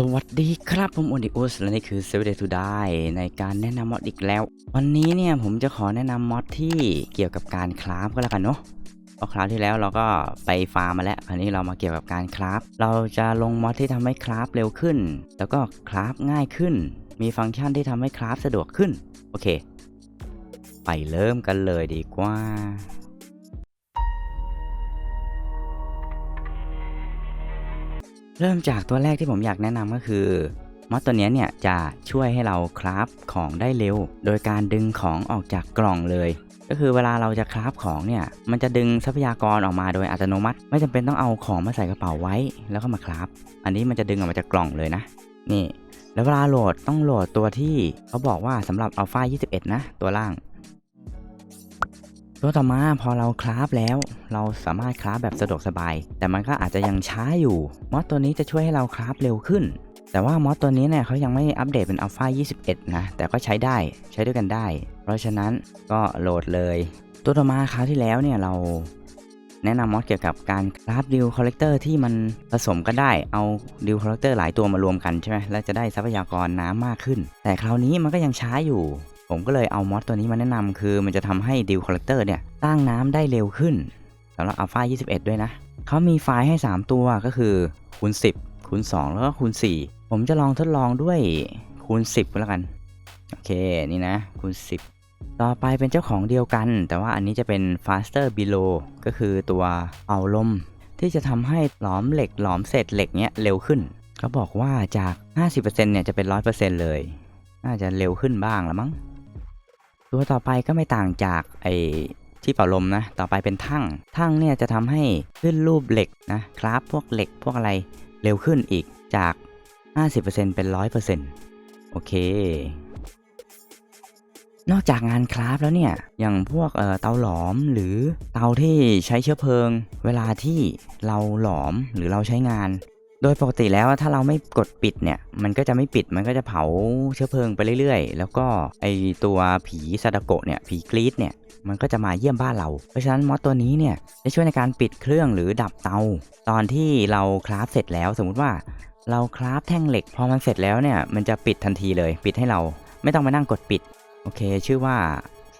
สวัสดีครับผมอดิอุสและนี่คือ Save Day to Die ในการแนะนำมอดอีกแล้ว วันนี้เนี่ยผมจะขอแนะนำมอดที่เกี่ยวกับการคราฟก็แล้วกันเนาะเพราะคราวที่แล้วเราก็ไปฟาร์มมาแล้วคราวนี้เรามาเกี่ยวกับการคราฟเราจะลงมอดที่ทำให้คราฟเร็วขึ้น แล้วก็คราฟง่ายขึ้น มีฟังก์ชันที่ทำให้คราฟสะดวกขึ้น โอเค ไปเริ่มกันเลยดีกว่า เริ่มจากตัวแรกที่ผมอยากแนะนำก็คือมอดตัวนี้เนี่ยจะช่วยให้เราคราฟของได้เร็ว โดยการดึงของออกจากกล่องเลย ก็คือเวลาเราจะคราฟของเนี่ยมันจะดึงทรัพยากรออกมาโดยอัตโนมัติ ไม่จำเป็นต้องเอาของมาใส่กระเป๋าไว้แล้วก็มาคราฟอันนี้มันจะดึงออกมาจากกล่องเลยนะ นี่ แล้วเวลาโหลดต้องโหลดตัวที่เขาบอกว่าสำหรับ Alpha 21 นะ ตัวล่าง ตัวต่อมาพอเราคราฟแล้ว เราสามารถคราฟแบบสะดวกสบาย แต่มันก็อาจจะยังช้าอยู่ มอดตัวนี้จะช่วยให้เราคราฟเร็วขึ้น แต่ว่ามอดตัวนี้เนี่ยเขายังไม่อัปเดตเป็น Alpha 21 นะ แต่ก็ใช้ได้ใช้ด้วยกันได้ เพราะฉะนั้นก็โหลดเลย ตัวต่อมาคราวที่แล้วเนี่ยเราแนะนำมอดเกี่ยวกับการคราฟดิวคอลเลกเตอร์ที่มันผสมกันได้เอาดิวคอลเลกเตอร์หลายตัวมารวมกันใช่ไหมแล้วจะได้ทรัพยากรน้ำมากขึ้น แต่คราวนี้มันก็ยังช้าอยู่ ผมก็เลยเอามอดตัวนี้มาแนะนำคือมันจะทำให้ดิวคอลเลกเตอร์เนี่ยตั้งน้ำได้เร็วขึ้นสำหรับ Alpha 21 ด้วยนะ เขามีไฟล์ให้ 3 ตัวก็คือคูณ 10คูณ2 แล้วก็คูณ 4 ผมจะลองทดลองด้วยคูณ 10ก็แล้วกัน โอเค นี่นะคูณ 10 ต่อไปเป็นเจ้าของเดียวกัน แต่ว่าอันนี้จะเป็น faster below ก็คือตัวเป่าลม ที่จะทำให้หลอมเหล็กหลอมเศษเหล็กเนี้ยเร็วขึ้น เขาบอกว่าจาก 50%เนี่ยจะเป็น 100%เลย น่าจะเร็วขึ้นบ้างละมั้ง ตัวต่อไปก็ไม่ต่างจากไอ้ที่เป่าลมนะ ต่อไปเป็นทั่งทั่งเนี่ยจะทำให้ขึ้นรูปเหล็กนะครับพวกเหล็กพวกอะไรเร็วขึ้นอีกจาก 50%เป็น 100%โอเค นอกจากงานคราฟแล้วเนี่ย อย่างพวกเเตาหลอมหรือเตาที่ใช้เชื้อเพลิง เวลาที่เราหลอมหรือเราใช้งาน โดยปกติแล้วถ้าเราไม่กดปิดเนี่ย มันก็จะไม่ปิดมันก็จะเผาเชื้อเพลิงไปเรื่อยๆ แล้วก็ไอตัวผีซาดโกะเนี่ยผีกรีดเนี่ยมันก็จะมาเยี่ยมบ้านเรา เพราะฉะนั้นมอสตัวนี้เนี่ยจะช่วยในการปิดเครื่องหรือดับเตา ตอนที่เราคราฟเสร็จแล้วสมมุติว่าเราคราฟแท่งเหล็กพอมันเสร็จแล้วเนี่ยมันจะปิดทันทีเลย ปิดให้เราไม่ต้องมานั่งกดปิด โอเค ชื่อว่า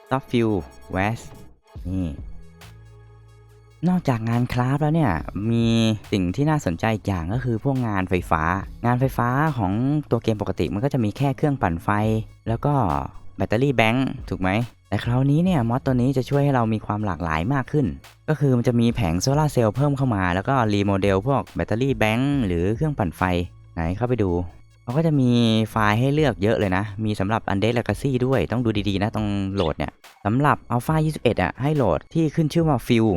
Stop Fuel West นี่ นอกจากงานคราฟแล้วเนี่ยมีสิ่งที่น่าสนใจอีกอย่างก็คือพวกงานไฟฟ้า งานไฟฟ้าของตัวเกมปกติมันก็จะมีแค่เครื่องปั่นไฟ แล้วก็แบตเตอรี่แบงค์ถูกไหมแต่คราวนี้เนี่ยมอดตัวนี้จะช่วยให้เรามีความหลากหลายมากขึ้น ก็คือมันจะมีแผงโซลาเซลล์เพิ่มเข้ามา แล้วก็รีโมเดลพวกแบตเตอรี่แบงค์หรือเครื่องปั่นไฟไหนเข้าไปดูเขาก็จะมีไฟล์ให้เลือกเยอะเลยนะ มีสำหรับ Undead Legacy ด้วยต้องดูดีๆนะตรงโหลดเนี่ยสำหรับ Alpha 21อะให้โหลดที่ขึ้นชื่อว่า Fuel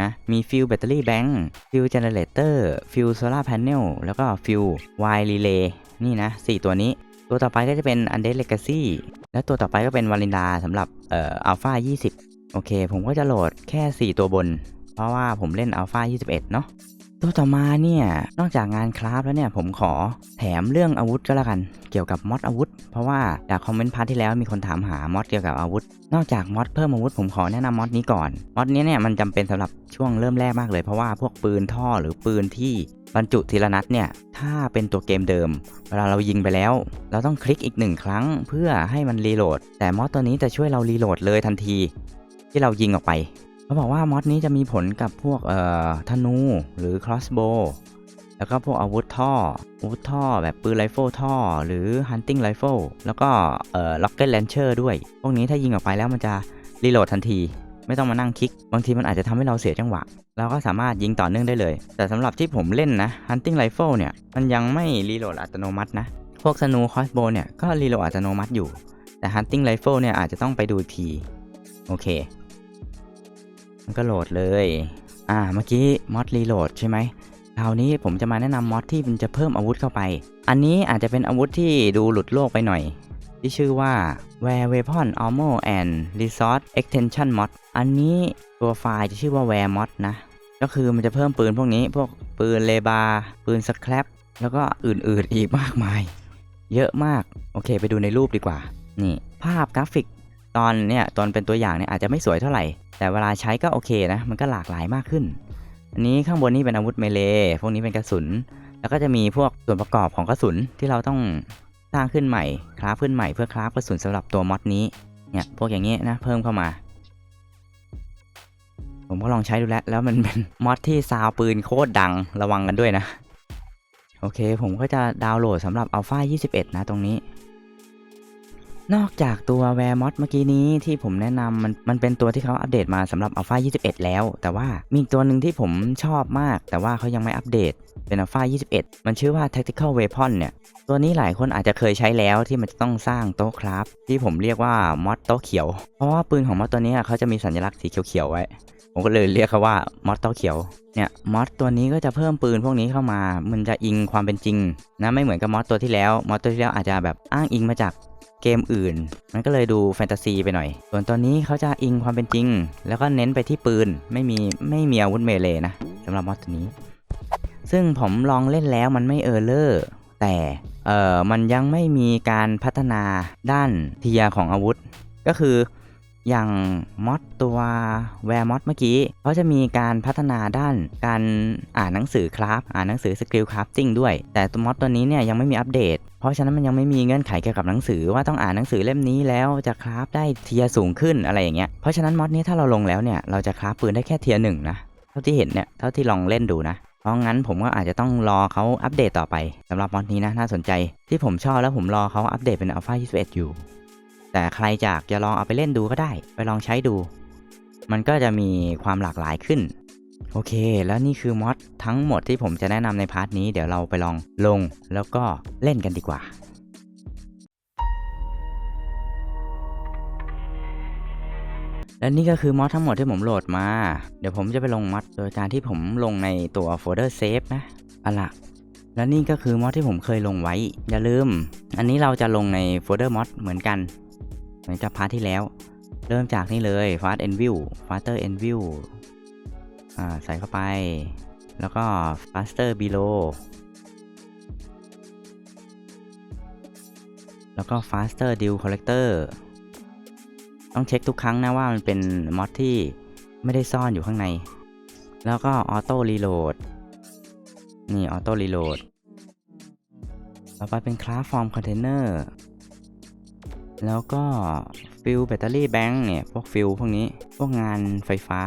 นะ มีฟิลแบตเตอรี่แบงค์ฟิลเจเนเรเตอร์ฟิลโซลาร์แพนเนลแล้วก็ฟิลไวรีเลย์นี่นะ 4 ตัวนี้ ตัวต่อไปก็จะเป็น Undead Legacy และตัวต่อไปก็เป็นวาลินดาสำหรับเอ่ออัลฟา20 โอเค ผมก็จะโหลดแค่ 4 ตัวบน เพราะว่าผมเล่นอัลฟา21 เนาะ ตัวต่อมาเนี่ย นอกจากงานคราฟแล้วเนี่ย ผมขอแถมเรื่องอาวุธก็แล้วกัน เกี่ยวกับมอดอาวุธ เพราะว่าจากคอมเมนต์พาร์ทที่แล้วมีคนถามหามอดเกี่ยวกับอาวุธ นอกจากมอดเพิ่มอาวุธผมขอแนะนำมอดนี้ก่อน มอดนี้เนี่ยมันจำเป็นสำหรับช่วงเริ่มแรกมากเลย เพราะว่าพวกปืนท่อหรือปืนที่บรรจุทีละนัดเนี่ย ถ้าเป็นตัวเกมเดิม เวลาเรายิงไปแล้ว เราต้องคลิกอีกหนึ่งครั้งเพื่อให้มันรีโหลด แต่มอดตัวนี้จะช่วยเรารีโหลดเลยทันที ที่เรายิงออกไป เขาบอกว่ามอดนี้จะมีผลกับพวกเอ่อธนูหรือ crossbow แล้วก็พวกอาวุธท่ออาวุธท่อแบบปืนไรเฟิลท่อ หรือ hunting rifle แล้วก็เอ่อ rocket launcher ด้วย พวกนี้ถ้ายิงออกไปแล้วมันจะรีโหลดทันที ไม่ต้องมานั่งคลิก บางทีมันอาจจะทำให้เราเสียจังหวะ เราก็สามารถยิงต่อเนื่องได้เลย แต่สำหรับที่ผมเล่นนะ hunting rifle เนี่ย มันยังไม่รีโหลดอัตโนมัตินะ พวก snu crossbow เนี่ยก็รีโหลดอัตโนมัติอยู่ แต่ hunting rifle เนี่ยอาจจะต้องไปดูอีกที โอเค ก็โหลดเลย อ่า เมื่อกี้มอดรีโหลดใช่ไหมคราวนี้ผมจะมาแนะนำมอดที่มันจะเพิ่มอาวุธเข้าไป อันนี้อาจจะเป็นอาวุธที่ดูหลุดโลกไปหน่อย ที่ชื่อว่า Wear Weapon Armor and Resource Extension Mod อันนี้ตัวไฟล์จะชื่อว่า Wear Mod นะ ก็คือมันจะเพิ่มปืนพวกนี้ พวกปืนเลบา ปืนสแครปแล้วก็อื่นๆอีกมากมาย เยอะมาก โอเค ไปดูในรูปดีกว่า นี่ ภาพกราฟิกตอนเนี่ยตอนเป็นตัวอย่างเนี่ยอาจจะไม่สวยเท่าไหร่ แต่เวลาใช้ก็โอเคนะ มันก็หลากหลายมากขึ้น อันนี้ข้างบนนี่เป็นอาวุธเมเล พวกนี้เป็นกระสุน แล้วก็จะมีพวกส่วนประกอบของกระสุนที่เราต้องสร้างขึ้นใหม่ คราฟขึ้นใหม่เพื่อคราฟกระสุนสำหรับตัวมอดนี้ เนี่ยพวกอย่างนี้นะเพิ่มเข้ามา ผมก็ลองใช้ดูแล้ว แล้วมันเป็นมอดที่ซาวปืนโคตรดังระวังกันด้วยนะ โอเค ผมก็จะดาวน์โหลดสำหรับ Alpha 21 นะตรงนี้ นอกจากตัวแวร์มอดเมื่อกี้นี้ที่ผมแนะนำมันมันเป็นตัวที่เขาอัปเดตมาสำหรับ Alpha 21 แล้ว แต่ว่ามีอีกตัวหนึ่งที่ผมชอบมาก แต่ว่าเขายังไม่อัปเดตเป็น Alpha 21 มันชื่อว่า Tactical Weapon เนี่ย ตัวนี้หลายคนอาจจะเคยใช้แล้วที่มันจะต้องสร้างโต๊ะคราฟที่ผมเรียกว่ามอดโต๊ะเขียว เพราะว่าปืนของมอดตัวนี้เขาจะมีสัญลักษณ์สีเขียวๆไว้ผมก็เลยเรียกเขาว่ามอดโต๊ะเขียว เนี่ยมอดตัวนี้ก็จะเพิ่มปืนพวกนี้เข้ามา มันจะอิงความเป็นจริงนะไม่เหมือนกับมอดตัวที่แล้ว มอดตัวที่แล้วอาจจะแบบอ้างอิงมาจาก เกมอื่น มันก็เลยดูแฟนตาซีไปหน่อย ส่วนตัวนี้เขาจะอิงความเป็นจริง แล้วก็เน้นไปที่ปืน ไม่มีไม่มีอาวุธเมเลนะสำหรับมอดตัวนี้ ซึ่งผมลองเล่นแล้วมันไม่เออร์เลอร์แต่เอ่อมันยังไม่มีการพัฒนาด้านเทียของอาวุธ ก็คืออย่างมอดตัวแวร์มอดเมื่อกี้เขาจะมีการพัฒนาด้านการอ่านหนังสือคราฟอ่านหนังสือสกิลคราฟติ้งด้วย แต่ตัวมอดตัวนี้เนี่ยยังไม่มีอัปเดต ราะฉะนั้นมันยังไม่มีเงื่อนไขเกี่ยวกับหนังสือว่าต้องอ่านหนังสือเล่มนี้แล้วจะคราฟได้เทียสูงขึ้นอะไรอย่างเงี้ย เพราะฉะนั้นมอดนี้ถ้าเราลงแล้วเนี่ยเราจะคราฟปืนได้แค่เทียหนึ่งนะเท่าที่เห็นเนี่ยเท่าที่ลองเล่นดูนะเพราะงั้นผมก็อาจจะต้องรอเขาอัปเดตต่อไปสำหรับมอดนี้นะน่าสนใจที่ผมชอบแล้วผมรอเขาอัปเดตเป็น Alpha 21อยู่ แต่ใครอยากจะลองเอาไปเล่นดูก็ได้ ไปลองใช้ดู มันก็จะมีความหลากหลายขึ้น โอเค แล้วนี่คือมอดทั้งหมดที่ผมจะแนะนำในพาร์ทนี้เดี๋ยวเราไปลองลงแล้วก็เล่นกันดีกว่าและนี่ก็คือมอดทั้งหมดที่ผมโหลดมา เดี๋ยวผมจะไปลงมอดโดยการที่ผมลงในตัวโฟลเดอร์เซฟนะอาล่ะและนี่ก็คือมอดที่ผมเคยลงไว้ อย่าลืม อันนี้เราจะลงในโฟลเดอร์มอดเหมือนกัน เหมือนกับพาร์ทที่แล้ว เริ่มจากนี่เลย fast and view faster and view ใส่เข้าไป แล้วก็ faster below แล้วก็ faster deal collector ต้องเช็คทุกครั้งนะว่ามันเป็นมอดที่ไม่ได้ซ่อนอยู่ข้างใน แล้วก็ auto reload นี่ auto reload ต่อไปเป็น craft form container แล้วก็ fill battery bank เนี่ย พวก fill พวกนี้ พวกงานไฟฟ้า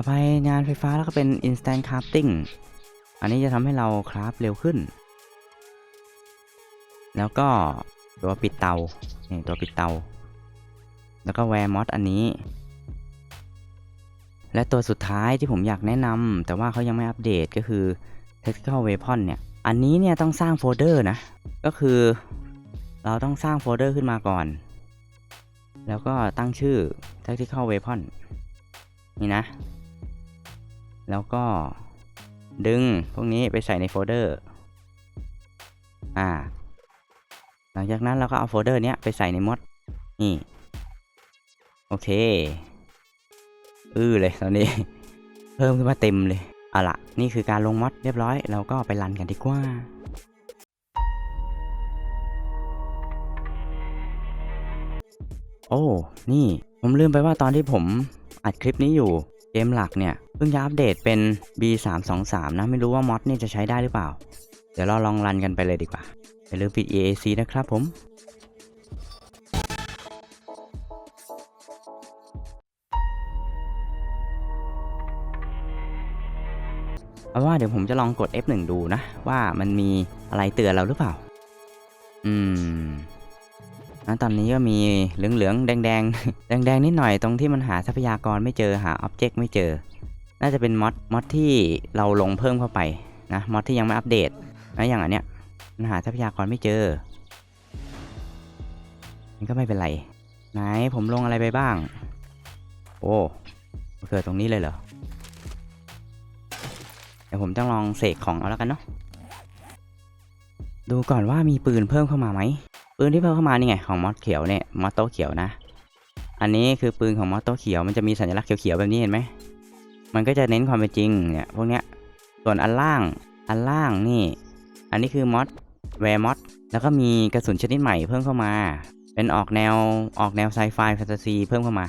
ต่อไปงานไฟฟ้าแล้วก็เป็น instant crafting อันนี้จะทำให้เราคราฟเร็วขึ้น แล้วก็ตัวปิดเตานี่ตัวปิดเตา แล้วก็แวร์มอดอันนี้ และตัวสุดท้ายที่ผมอยากแนะนำแต่ว่าเขายังไม่อัปเดตก็คือ Tactical Weapon เนี่ย อันนี้เนี่ยต้องสร้างโฟลเดอร์นะ ก็คือเราต้องสร้างโฟลเดอร์ขึ้นมาก่อน แล้วก็ตั้งชื่อ Tactical Weapon นี่นะ แล้วก็ดึงพวกนี้ไปใส่ในโฟลเดอร์ อ่า หลังจากนั้นเราก็เอาโฟลเดอร์เนี้ยไปใส่ในมด นี่ โอเค อือเลยตอนนี้ เพิ่มขึ้นมาเต็มเลย เอาละนี่คือการลงมดเรียบร้อย เราก็ไปรันกันดีกว่าโอ้ นี่ ผมลืมไปว่าตอนที่ผมอัดคลิปนี้อยู่ เกมหลักเนี่ยเพิ่งจะอัปเดตเป็น B323 นะ ไม่รู้ว่ามอดนี่จะใช้ได้หรือเปล่า เดี๋ยวเราลองรันกันไปเลยดีกว่าอย่าลืมปิด EAC นะครับผมเอาว่าเดี๋ยวผมจะลองกด F1 ดูนะ ว่ามันมีอะไรเตือนเราหรือเปล่า อืม นะตอนนี้ก็มีเหลืองๆแดงๆแดงนิดหน่อยตรงที่มันหาทรัพยากรไม่เจอหาอ็อบเจกต์ไม่เจอ น่าจะเป็นมอดมอดที่เราลงเพิ่มเข้าไปนะมอดที่ยังไม่อัปเดตนะอย่างอันเนี้ยมันหาทรัพยากรไม่เจอมันก็ไม่เป็นไร ไหนผมลงอะไรไปบ้าง โอ้เกิดตรงนี้เลยเหรอเดี๋ยวผมต้องลองเสกของเอาแล้วกันเนาะดูก่อนว่ามีปืนเพิ่มเข้ามาไหม ปืนที่เพิ่มเข้ามานี่ไงของมอสเขียวเนี่ยมอสโตเขียวนะ อันนี้คือปืนของมอสโตเขียวมันจะมีสัญลักษณ์เขียวๆแบบนี้เห็นไหมมันก็จะเน้นความเป็นจริงเนี่ยพวกเนี้ยส่วนอันล่างอันล่างนี่ อันนี้คือมอสแวร์มอดแล้วก็มีกระสุนชนิดใหม่เพิ่มเข้ามา เป็นออกแนวออกแนวไซไฟแฟนตาซีเพิ่มเข้ามา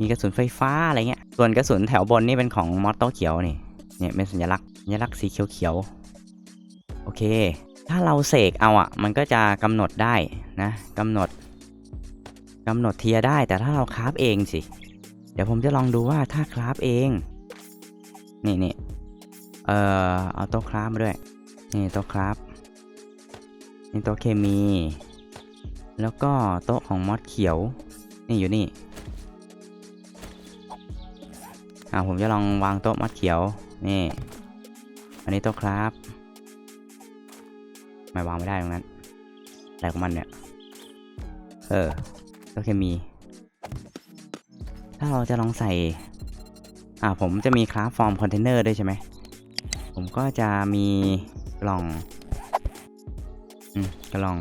มีกระสุนไฟฟ้าอะไรเงี้ยส่วนกระสุนแถวบนนี่เป็นของมอตโต้เขียวนี่เนี่ยเป็นสัญลักษณ์สัญลักษณ์สีเขียวๆโอเค ถ้าเราเสกเอาอะ มันก็จะกำหนดได้นะกำหนดกำหนดเทียได้แต่ถ้าเราคราฟเองสิ เดี๋ยวผมจะลองดูว่าถ้าคราฟเอง นี่นี่เอ่อเอาโต๊ะคราฟมาด้วย นี่โต๊ะคราฟนี่โต๊ะเคมี แล้วก็โต๊ะของมอสเขียว นี่อยู่นี่อ่าผมจะลองวางโต๊ะมอสเขียว นี่ อันนี้โต๊ะครับ ไม่วางไม่ได้ตรงนั้นแต่ของมันเนี่ย เออโต๊ะเคมี ถ้าเราจะลองใส่ อ่าผมจะมีคราฟฟอร์มคอนเทนเนอร์ด้วยใช่ไหม ผมก็จะมีกล่อง อืมกล่อง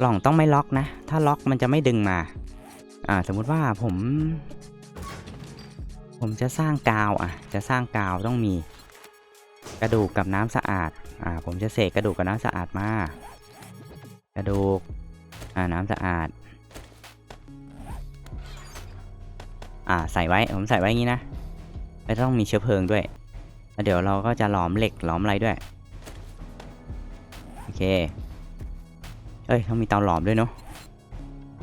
กล่องต้องไม่ล็อกนะ ถ้าล็อกมันจะไม่ดึงมา อ่า สมมุติว่าผม ผมจะสร้างกาวอะ จะสร้างกาวต้องมี กระดูกกับน้ำสะอาด อ่า ผมจะเสกกระดูกกับน้ำสะอาดมา กระดูก อ่า น้ำสะอาด อ่า ใส่ไว้ ผมใส่ไว้อย่างนี้นะแล้วต้องมีเชื้อเพลิงด้วยแล้วเดี๋ยวเราก็จะหลอมเหล็กหลอมอะไรด้วย โอเค เอ้ย ต้องมีเตาหลอมด้วยเนาะ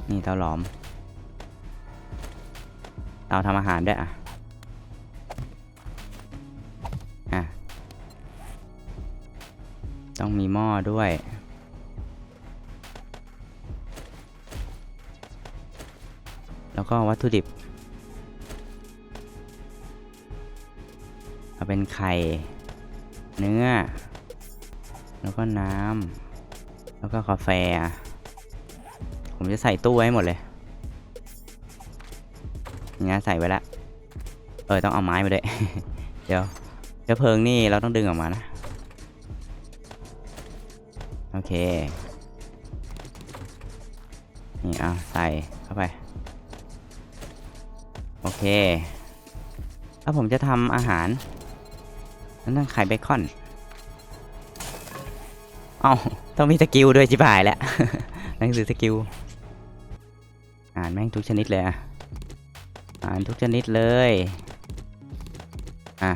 นี่เตาหลอม เตาทำอาหารด้วยอะอะ ต้องมีหม้อด้วย แล้วก็วัตถุดิบ เอาเป็นไข่ เนื้อ แล้วก็น้ำ แล้วก็กาแฟ ผมจะใส่ตู้ไว้หมดเลยนี่นใส่ไว้ล้วเออ ต้องเอาไม้มาด้วย เดี๋ยวเชื้อเพลิงนี่เราต้องดึงออกมานะ เค นี่เอาใส่เข้าไป โอเคถ้าผมจะทำอาหารนั่นต้องไข่เบคอนเอาต้องมีสกิลด้วยจิบายแล้วหนังสือสกิล อ่านแม่งทุกชนิดเลยอะ อ่านทุกชนิดเลย อะ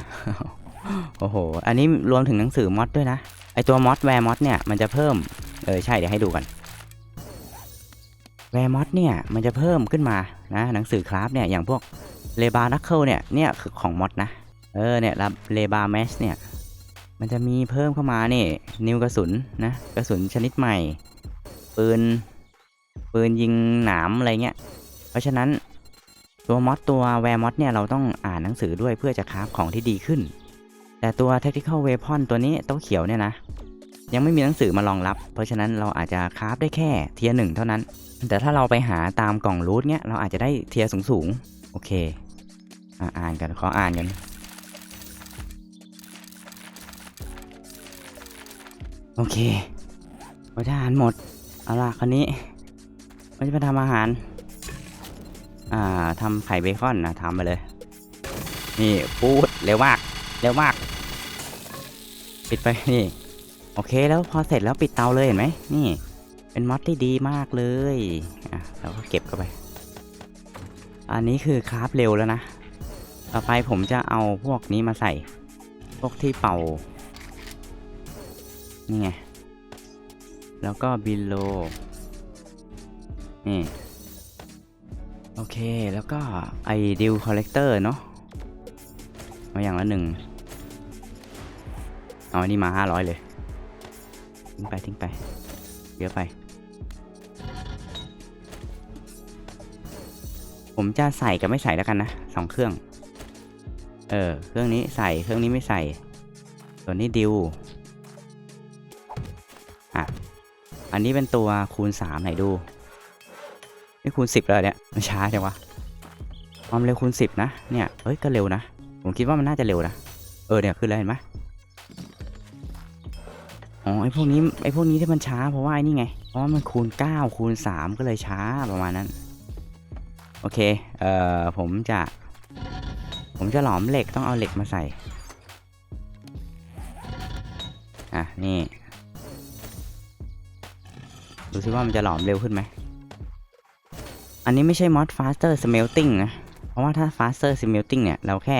โอ้โห อันนี้รวมถึงหนังสือมอดด้วยนะ ไอตัวมอดแวร์มอดเนี่ยมันจะเพิ่ม เออใช่เดี๋ยวให้ดูกันแวร์มอดเนี่ยมันจะเพิ่มขึ้นมานะหนังสือคราฟเนี่ยอย่างพวกเลบานักเคิลเนี่ยเนี่ยคือของมอดนะ เออเนี่ยเลบาแมชเนี่ยมันจะมีเพิ่มเข้ามานี่นิวกระสุนนะกระสุนชนิดใหม่ ปืนปืนยิงหนามอะไรเงี้ยเพราะฉะนั้นตัวมอดตัวแวร์มอดเนี่ยเราต้องอ่านหนังสือด้วยเพื่อจะคราฟของที่ดีขึ้น แต่ตัว Tactical Weapon ตัวนี้โต๊ะเขียวเนี่ยนะ ยังไม่มีหนังสือมารองรับ เพราะฉะนั้นเราอาจจะคราฟได้แค่เทียร์หนึ่งเท่านั้น แต่ถ้าเราไปหาตามกล่องรูทเนี่ยเราอาจจะได้เทียร์สูงๆ โอเคอ่านกันขออ่านกันโอเคพอทหารหมด เอาล่ะคราวนี้เราจะไปทำอาหาร อ่าทำไข่เบคอนนะทำไปเลย นี่ปูดเร็วมาก เร็วมาก ปิดไปนี่โอเคแล้วพอเสร็จแล้วปิดเตาเลยเห็นไหมนี่ เป็นมอดที่ดีมากเลยอะเราก็เก็บเข้าไป อันนี้คือคราฟเร็วแล้วนะ ต่อไปผมจะเอาพวกนี้มาใส่ พวกที่เป่า นี่ไง แล้วก็บิลโล นี่ โอเคแล้วก็ไอดิวคอลเลกเตอร์เนาะมาอย่างละหนึ่ง เอาอันนี้มาห้าร้อยเลย ทิ้งไปทิ้งไป เยอะไป ผมจะใส่กับไม่ใส่แล้วกันนะสองเครื่อง เออ เครื่องนี้ใส่เครื่องนี้ไม่ใส่ ส่วนนี้ดิวอะ อันนี้เป็นตัวคูณสามไหนดู นี่คูณสิบแล้วเนี่ย มันช้าจังวะ ความเร็วคูณสิบนะ เนี่ย เฮ้ย ก็เร็วนะ ผมคิดว่ามันน่าจะเร็วนะ เออ เนี่ย ขึ้นแล้วเห็นไหม อ๋อไอพวกนี้ไอพวกนี้ที่มันช้าเพราะว่าไอนี่ไงเพราะว่ามันคูณ 9 คูณ 3 ก็เลยช้าประมาณนั้น โอเค เอ่อ ผมจะ ผมจะหลอมเหล็กต้องเอาเหล็กมาใส่ อะ นี่ ดูซิว่ามันจะหลอมเร็วขึ้นไหม อันนี้ไม่ใช่ mod faster smelting นะ เพราะว่าถ้า faster smelting เนี่ย เราแค่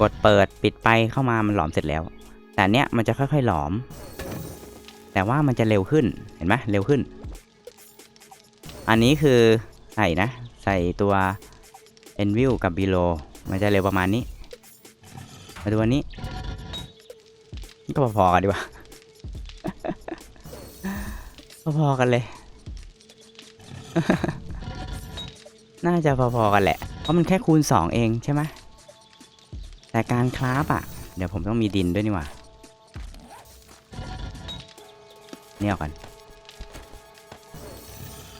กดเปิดปิดไปเข้ามามันหลอมเสร็จแล้ว แต่เนี้ยมันจะค่อยๆหลอม แต่ว่ามันจะเร็วขึ้นเห็นไหมเร็วขึ้น อันนี้คือใส่นะ ใส่ตัว envil กับ below มันจะเร็วประมาณนี้ มาดูอันนี้ ก็พอๆกันดีกว่าพอๆกันเลย น่าจะพอๆกันแหละ เพราะมันแค่คูณ 2 เองใช่ไหมแต่การคราฟอะ เดี๋ยวผมต้องมีดินด้วยนี่หว่า นี่ยก่อน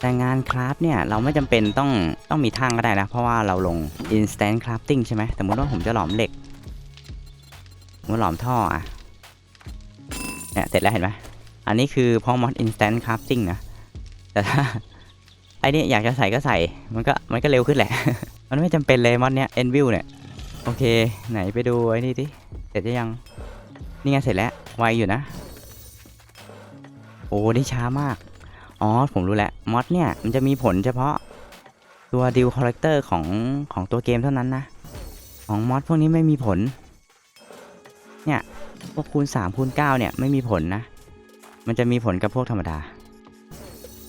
แต่งานคราฟเนี่ย เราไม่จำเป็นต้องต้องมีทางก็ได้นะ เพราะว่าเราลง instant crafting ใช่ไหมแต่สมมติว่าผมจะหลอมเหล็กผมหลอมท่ออะเนี่ยเสร็จแล้วเห็นไหมอันนี้คือพอมอด instant crafting นะ แต่ถ้าไอเนี้ยอยากจะใส่ก็ใส่ มันก็มันก็เร็วขึ้นแหละ มันไม่จำเป็นเลยมอดเนี้ย envil เนี่ย โอเค ไหนไปดูไอ้นี่ดิ เสร็จหรือยัง นี่ไงเสร็จแล้ว ไวอยู่นะ โอ้ได้ช้ามาก อ๋อ ผมรู้แล้วมอดเนี่ย มันจะมีผลเฉพาะตัวดิวคอ r เ e เตอร์ของของตัวเกมเท่านั้นนะ ของมอดพวกนี้ไม่มีผล เนี่ย พวกคูณ3คูณ9เนี่ยไม่มีผลนะ มันจะมีผลกับพวกธรรมดา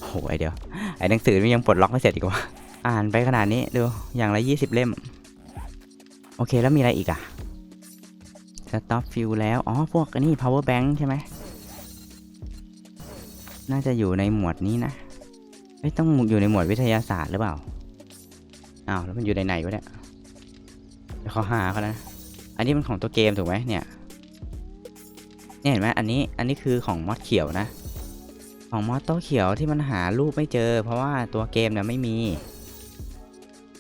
โอ้ยเดี๋ยว ไอ้หนังสือมันยังปลดล็อกไม่เสร็จอีกว่า อ่านไปขนาดนี้ดู อย่างละ 20 เล่ม โอเคแล้วมีอะไรอีกอะสต็อปฟิลแล้ว อ๋อ พวกนนี้ power bank ใช่ไหม น่าจะอยู่ในหมวดนี้นะไม่ต้องอยู่ในหมวดวิทยาศาสตร์หรือเปล่าอ้าวแล้วมันอยู่ในไหนวะเนี่ยเดี๋ยวเขาหาเขานะ อันนี้มันของตัวเกมถูกไหมเนี่ยเนี่ยเห็นไหมอันนี้อันนี้คือของมอดเขียวนะ ของมอดโต้เขียวที่มันหารูปไม่เจอ เพราะว่าตัวเกมเนี่ยไม่มี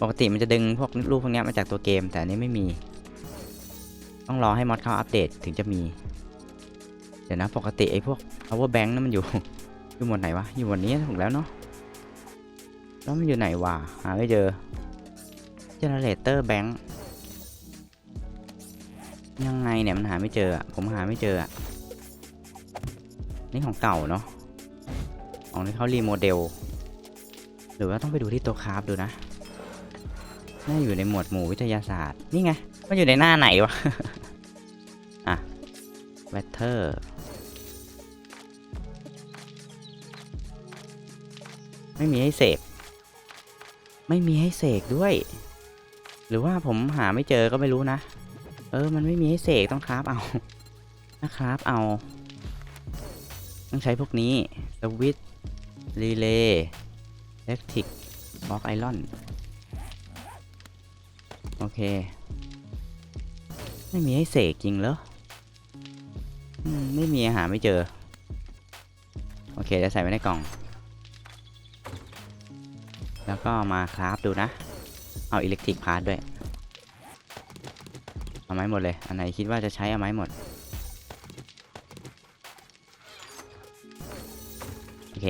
ปกติมันจะดึงพวกรูปพวกนี้มาจากตัวเกม แต่อันนี้ไม่มี ต้องรอให้มอดเขาอัปเดตถึงจะมี เดี๋ยวนะปกติไอ้พวก power bank นั่นมันอยู่ อยู่หมวดไหนวะ อยู่หมวดนี้ถูกแล้วเนาะ แล้วมันอยู่ไหนวะ หาไม่เจอ generator bank ยังไงเนี่ยมันหาไม่เจออะผมหาไม่เจออะนี่ของเก่าเนาะ ของที่เขารีโมเดล หรือว่าต้องไปดูที่ตัวคราฟดูนะน่าอยู่ในหมวดหมู่วิทยาศาสตร์ นี่ไง มันอยู่ในหน้าไหนวะ อะ weather ไม่มีให้เสกไม่มีให้เสกด้วย หรือว่าผมหาไม่เจอก็ไม่รู้นะ เออ มันไม่มีให้เสกต้องคราฟเอานะครับเอา ต้องใช้พวกนี้สวิตช์รีเลย์เล็กทิกบล็อกไอรอน โอเค ไม่มีให้เสกจริงเหรอไม่มีหาไม่เจอ โอเคจะใส่ไว้ในกล่อง แล้วก็มาคราฟดูนะ เอาอิเล็กทริกพาร์ทด้วย เอาไม้หมดเลย อันไหนคิดว่าจะใช้เอาไม้หมด โอเค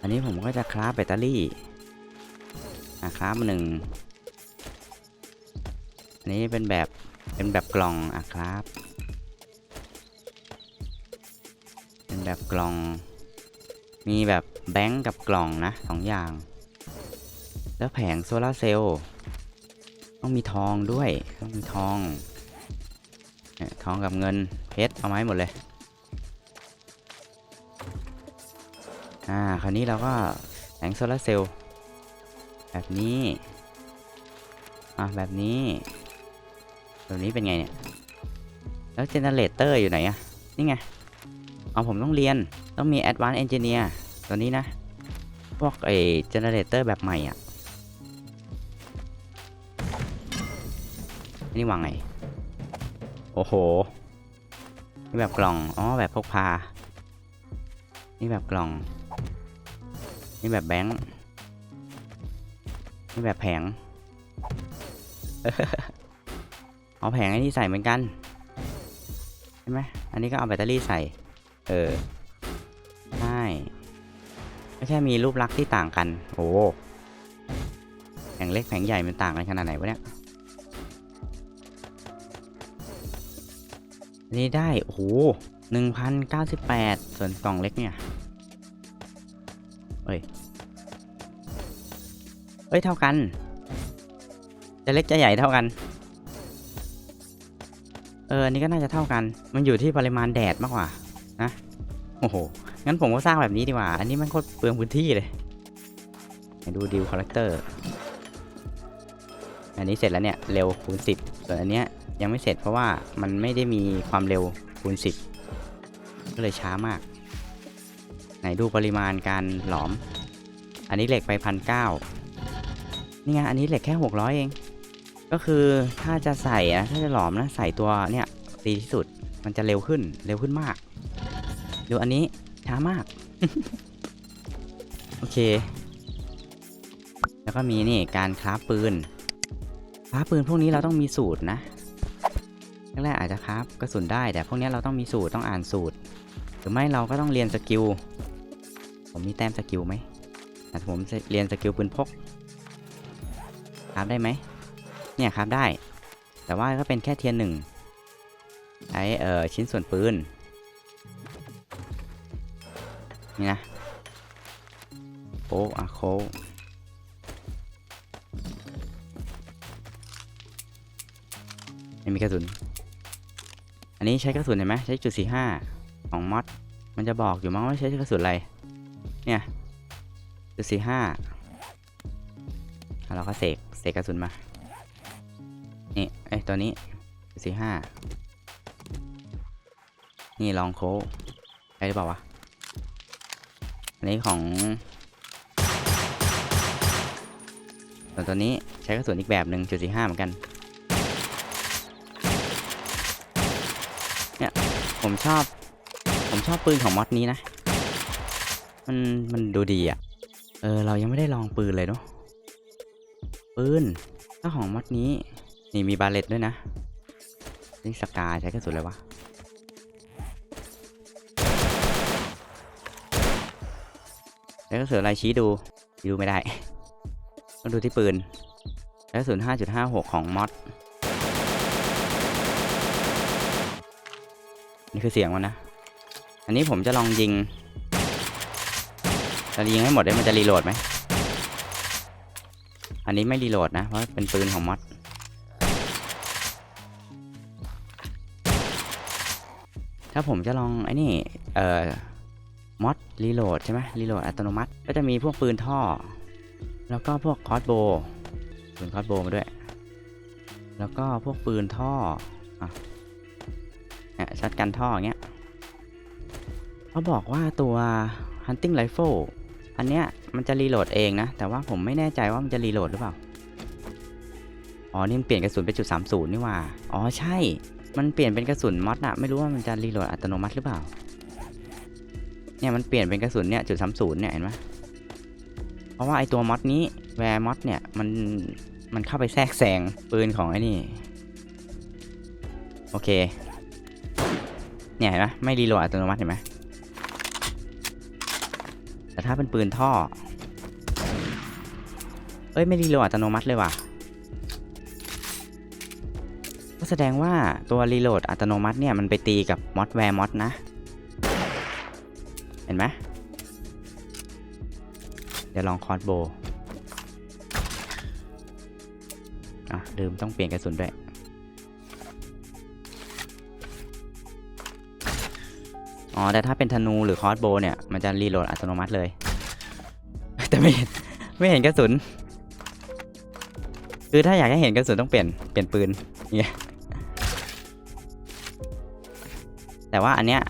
อันนี้ผมก็จะคราฟแบตเตอรี่อะคราฟหนึ่งอันนี้เป็นแบบเป็นแบบกล่องอะครับ เป็นแบบกล่อง มีแบบแบงก์กับกล่องนะสองอย่าง แล้วแผงโซลาร์เซลล์ต้องมีทองด้วยต้องมีทองเนี่ยทองกับเงินเพชรเอาไม้หมดเลยอ่าคราวนี้เราก็แผงโซลาร์เซลล์แบบนี้อะแบบนี้ แบบนี้เป็นไงเนี่ย แล้วเจเนเรเตอร์อยู่ไหนอะนี่ไงเอาผมต้องเรียนต้องมี Advanced Engineer ตัวนี้นะ พวกไอเจเนเรเตอร์แบบใหม่อะ นี่วางไง โอ้โห นี่แบบกล่อง อ๋อ แบบพกพา นี่แบบกล่อง นี่แบบแบงค์ นี่แบบแผงเอาแผงไอ้นี่ใส่เหมือนกันใช่ไหมอันนี้ก็เอาแบตเตอรี่ใส่ เออใช่ไม่แค่มีรูปลักษณ์ที่ต่างกัน โอ้แผงเล็กแผงใหญ่มันต่างกันขนาดไหนวะเนี่ย นี้ได้ โอ้โหหนึ่งพันเก้าสิบแปดส่วนกล่องเล็กเนี่ย เอ้ย เอ้ย เท่ากัน จะเล็กจะใหญ่เท่ากัน เออ อันนี้ก็น่าจะเท่ากัน มันอยู่ที่ปริมาณแดดมากกว่า นะ โอ้โห งั้นผมก็สร้างแบบนี้ดีกว่า อันนี้มันโคตรเปลืองพื้นที่เลยไหนดูดิวคาแรคเตอร์ อันนี้เสร็จแล้วเนี่ย เร็วคูณ10 ส่วนอันเนี้ยยังไม่เสร็จเพราะว่ามันไม่ได้มีความเร็วคูณ 10 ก็เลยช้ามาก ไหนดูปริมาณการหลอม อันนี้เหล็กไปพันเก้านี่ไงอันนี้เหล็กแค่ 600 เอง ก็คือถ้าจะใส่นะถ้าจะหลอมนะใส่ตัวเนี่ยดีที่สุดมันจะเร็วขึ้นเร็วขึ้นมาก ดูอันนี้ช้ามาก โอเค แล้วก็มีนี่การคราฟปืน คราปืนพวกนี้เราต้องมีสูตรนะแรกๆอาจจะคราฟกระสุนได้แต่พวกนี้เราต้องมีสูตรต้องอ่านสูตร หรือไม่เราก็ต้องเรียนสกิลผมมีแต้มสกิลไหมแต่ผมเรียนสกิลปืนพกคราฟได้ไหมเนี่ยคราฟได้ แต่ว่าก็เป็นแค่เทียนหนึ่งใช้เอ่อชิ้นส่วนปืนนี่นะโอ้อะโค ไม่มีกระสุน อันนี้ใช้กระสุนเห็นไหมใช้จุดสี่ห้าของมอดมันจะบอกอยู่มั้งว่าใช้กระสุนอะไร เนี่ยจุดสี่ห้าเราก็เสกเสกกระสุนมา นี่ไอตัวนี้จุดสี่ห้านี่ลองโคกใช่หรือเปล่าวะ อันนี้ของส่วนตัวนี้ใช้กระสุนอีกแบบหนึ่งจุดสี่ห้าเหมือนกัน ผมชอบ ผมชอบปืนของมอดนี้นะ มันมันดูดีอะ่ะ เออ เรายังไม่ได้ลองปืนเลยเนาะปืนถ้าของมอดนี้ นี่มีบาเลตด้วยนะนี่สกาใช้กระสุนอะไรวะแล้วก็เสือลายชี้ดูดูไม่ได้ต้องดูที่ปืนแล้วศูนย์ห้าจุดห้าหกของมอด นี่คือเสียงมันนะ อันนี้ผมจะลองยิงจะยิงให้หมดได้มันจะรีโหลดไหม อันนี้ไม่รีโหลดนะ เพราะเป็นปืนของมอดถ้าผมจะลองไอ้นี่ เอ่อมอดรีโหลดใช่ไหมรีโหลดอัตโนมัติ ก็จะมีพวกปืนท่อ แล้วก็พวกคอสโบปืนคอสโบมาด้วย แล้วก็พวกปืนท่อ อะ เนี่ยช็อตกันท่ออย่างเงี้ยเขาบอกว่าตัว hunting rifle อันเนี้ยมันจะรีโหลดเองนะ แต่ว่าผมไม่แน่ใจว่ามันจะรีโหลดหรือเปล่า อ๋อ นี่มันเปลี่ยนกระสุนเป็นจุดสามศูนย์นี่ว่า อ๋อ ใช่ มันเปลี่ยนเป็นกระสุนมอดอะไม่รู้ว่ามันจะรีโหลดอัตโนมัติหรือเปล่า เนี่ยมันเปลี่ยนเป็นกระสุนเนี่ยจุดสามศูนย์เนี่ยเห็นไหมเพราะว่าไอตัวมอดนี้แวร์มอดเนี่ยมันมันเข้าไปแทรกแซงปืนของไอ้นี่ โอเค เนี่ยเห็นไหมไม่รีโหลดอัตโนมัติเห็นไหมแต่ถ้าเป็นปืนท่อ เอ้ยไม่รีโหลดอัตโนมัติเลยว่ะ ก็แสดงว่าตัวรีโหลดอัตโนมัติเนี่ยมันไปตีกับมอดแวร์มอดนะ เห็นไหมเดี๋ยวลองคอร์สโบอะลืมต้องเปลี่ยนกระสุนด้วย อ๋อ แต่ถ้าเป็นธนูหรือคอร์สโบว์เนี่ย มันจะรีโหลดอัตโนมัติเลย แต่ไม่เห็น ไม่เห็นกระสุน คือถ้าอยากให้เห็นกระสุนต้องเปลี่ยน เปลี่ยนปืนเนี่ยแต่ว่าอันเนี้ย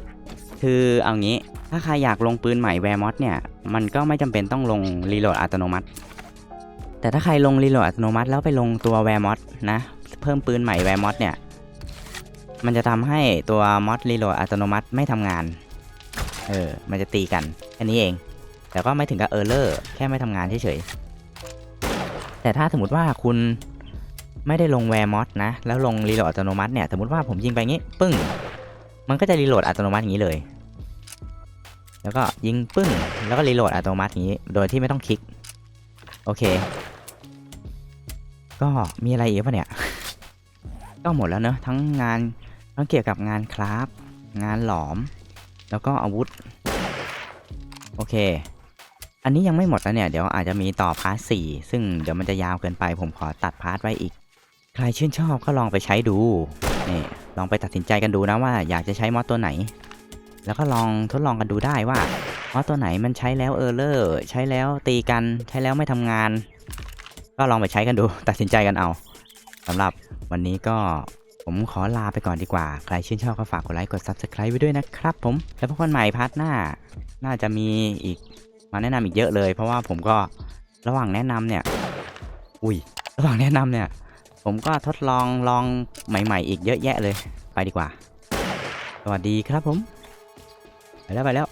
คือเอางี้ ถ้าใครอยากลงปืนใหม่แวร์มอสเนี่ย มันก็ไม่จำเป็นต้องลงรีโหลดอัตโนมัติ แต่ถ้าใครลงรีโหลดอัตโนมัติแล้วไปลงตัวแวร์มอสนะ เพิ่มปืนใหม่แวร์มอสเนี่ย มันจะทำให้ตัวมอสรีโหลดอัตโนมัติไม่ทำงาน เออ มันจะตีกันแค่นี้เอง แต่ก็ไม่ถึงกับเออร์เลอร์แค่ไม่ทำงานเฉยๆ แต่ถ้าสมมติว่าคุณไม่ได้ลงแวร์มอสนะ แล้วลงรีโหลดอัตโนมัติเนี่ย สมมติว่าผมยิงไปงี้ ปึ้ง มันก็จะรีโหลดอัตโนมัติอย่างนี้เลย แล้วก็ยิงปึ้ง แล้วก็รีโหลดอัตโนมัติอย่างนี้ โดยที่ไม่ต้องคลิก โอเค ก็มีอะไรอีกปะเนี่ย ก็หมดแล้วเนอะทั้งงาน ต้องเกี่ยวกับงานคราฟงานหลอม แล้วก็อาวุธ โอเค อันนี้ยังไม่หมดนะเนี่ย เดี๋ยวอาจจะมีต่อพาร์ทสี่ซึ่งเดี๋ยวมันจะยาวเกินไป ผมขอตัดพาร์ทไว้อีก ใครชื่นชอบก็ลองไปใช้ดูนี่ลองไปตัดสินใจกันดูนะว่าอยากจะใช้มอดตัวไหน แล้วก็ลองทดลองกันดูได้ว่ามอดตัวไหนมันใช้แล้วเออร์เลอร์ใช้แล้วตีกันใช้แล้วไม่ทำงาน ก็ลองไปใช้กันดู ตัดสินใจกันเอาสำหรับวันนี้ก็ ผมขอลาไปก่อนดีกว่า ใครชื่นชอบก็ฝากกดไลค์กด Subscribe ไว้ด้วยนะครับผม แล้วพบกันใหม่พาร์ทหน้า น่าจะมีอีกมาแนะนำอีกเยอะเลย เพราะว่าผมก็ระหว่างแนะนำเนี่ย อุ้ย ระหว่างแนะนำเนี่ย ผมก็ทดลองลองใหม่ ๆ อีกเยอะแยะเลย ไปดีกว่า สวัสดีครับผม ไปแล้วไปแล้ว